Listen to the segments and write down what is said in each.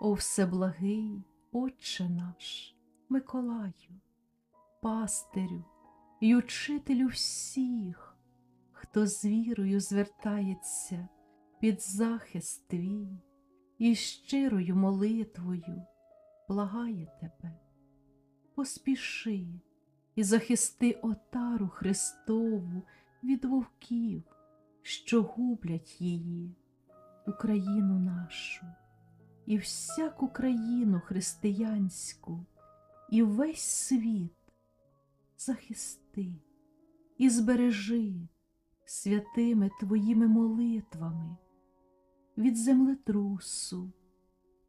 О всеблагий, Отче наш, Миколаю, пастирю й учителю всіх, хто з вірою звертається під захист твій і щирою молитвою благає тебе. Поспіши і захисти отару Христову від вовків, що гублять її, Україну нашу, і всяку країну християнську, і весь світ захисти і збережи святими твоїми молитвами від землетрусу,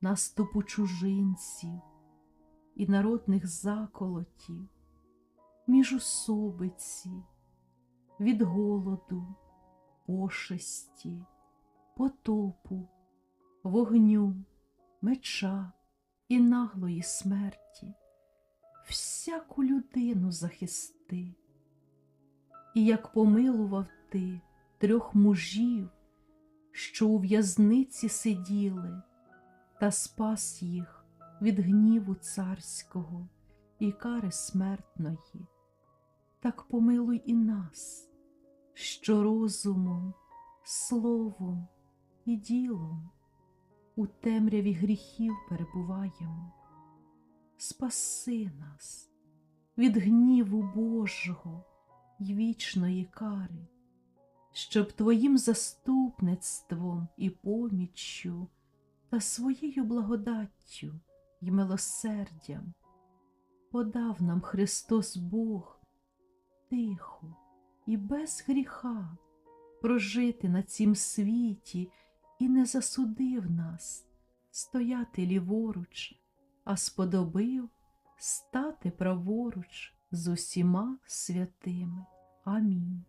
наступу чужинців і народних заколотів, міжусобиці, від голоду, пошесті, потопу, вогню, меча і наглої смерті, всяку людину захисти. І як помилував ти трьох мужів, що у в'язниці сиділи, та спас їх від гніву царського і кари смертної, так помилуй і нас, що розумом, словом і ділом у темряві гріхів перебуваємо. Спаси нас від гніву Божого й вічної кари, щоб Твоїм заступництвом і поміччю та своєю благодаттю й милосердям подав нам Христос Бог тихо і без гріха прожити на цім світі і не засудив нас стояти ліворуч, а сподобив стати праворуч з усіма святими. Амінь.